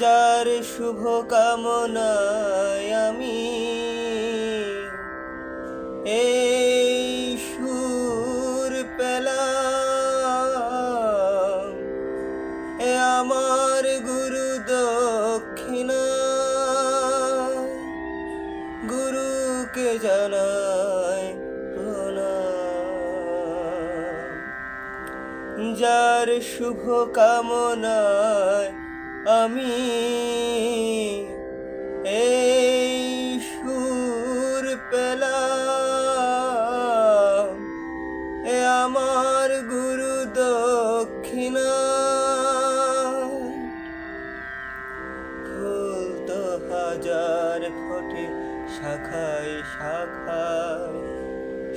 যার শুভ কামনায় আমি এই যার শুভ কামনায় আমি এই সুর পেলাম। এ আমার গুরু দক্ষিণা। তো হাজার ফোটে শাখায় শাখায়,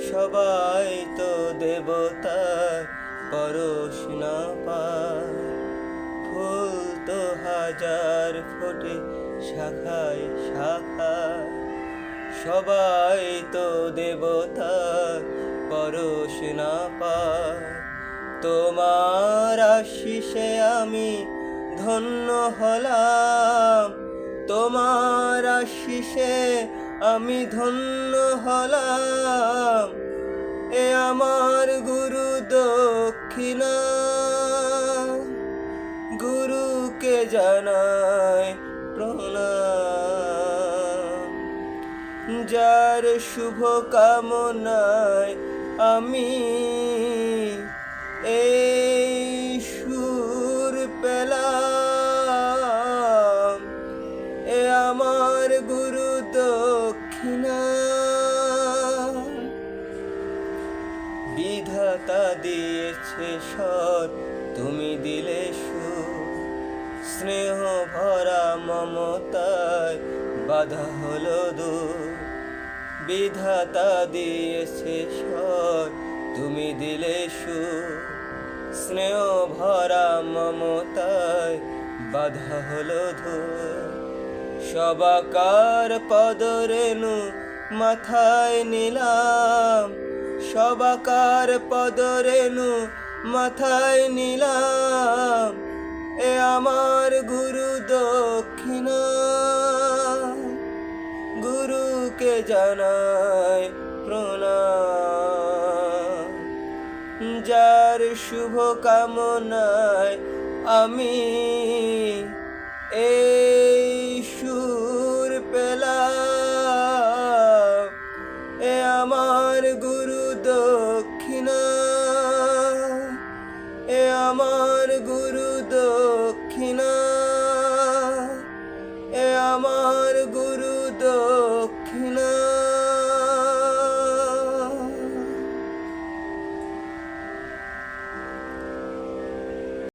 সবাই তো দেবতার পরশ না পায়। ফুল তো হাজার ফোটে শাখায় শাখায়। সবাই তো দেবতার পরশ না পায়। তোমার আশিসে আমি ধন্য হলাম। তোমার আশিসে আমি ধন্য হলাম। এ আমার গুরু দক্ষিণা গুরুকে জানাই প্রণাম। যার শুভ কামনায় আমি এই সুর পেলাম। এ আমার গুরু দক্ষিণা। বিধাতা দিয়েছে স্বর তুমি দিলে সুর স্নেহ ভরা মমতায় বাধা হলো দূর বিধাতা দিয়েছে স্বর তুমি দিলে সুর স্নেহ ভরা মমতায় বাধা হলো ধূর সবাকার পদরেণু মাথায় নিলাম। সবাকার পদরেণু মাথায় নিলাম, এ আমার গুরু দক্ষিণা। গুরুকে জানায় প্রণাম। যার শুভ কামনায় আমি এই দক্ষিণা